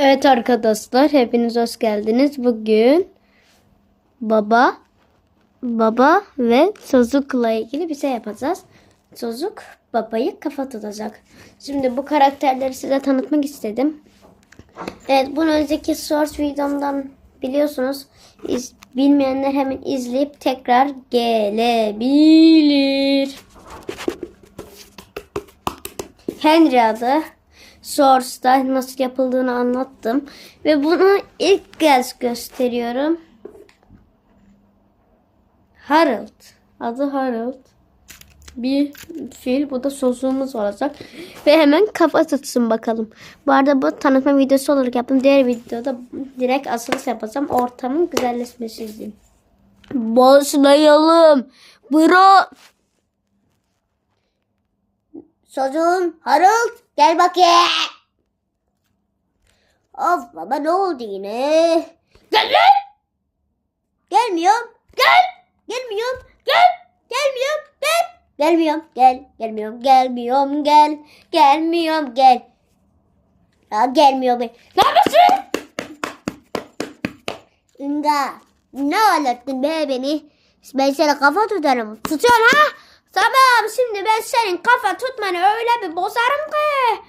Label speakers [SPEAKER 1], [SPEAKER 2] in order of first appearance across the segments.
[SPEAKER 1] Evet arkadaşlar hepiniz hoş geldiniz. Bugün baba baba ve çocukla ilgili bir şey yapacağız. Çocuk babayı kafa tutacak. Şimdi bu karakterleri size tanıtmak istedim. Evet bunu önceki source videomdan biliyorsunuz. İz, bilmeyenler hemen izleyip tekrar gelebilir. Henry adı. Source'da nasıl yapıldığını anlattım. Ve bunu ilk kez gösteriyorum. Harold. Adı Harold. Bir fil. Bu da sözlüğümüz olacak. Ve hemen kafa tutsun bakalım. Bu arada bu tanıtma videosu olarak yaptım. Diğer videoda direkt asılış yapacağım. Ortamın güzelleşmesi için. Başlayalım. Bro.
[SPEAKER 2] Çocuğum Harold gel bakayım. Of baba ne oldu yine? Gel lan. Gelmiyorum. Gel. Gelmiyorum. Gel. Gelmiyorum. Gel. Gelmiyorum. Gel. Gelmiyorum. Gelmiyorum. Gel. Gelmiyorum. Gel. Ya gelmiyor be. Ne yapıyorsun? Inga. Ne ağlattın be beni? Ben sana kafa tutarım. Tutuyorsun ha? Tamam şimdi ben senin kafa tutmanı öyle bir bozarım ki.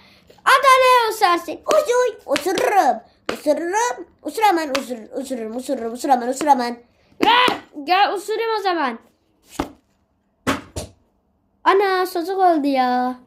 [SPEAKER 2] Adale usarsın. Usuy. Usururum. Usururum. Usuraman usur, usururum. Usururum. Usuraman usuraman.
[SPEAKER 1] Gel, gel usulüm o zaman. Ana çocuk oldu ya.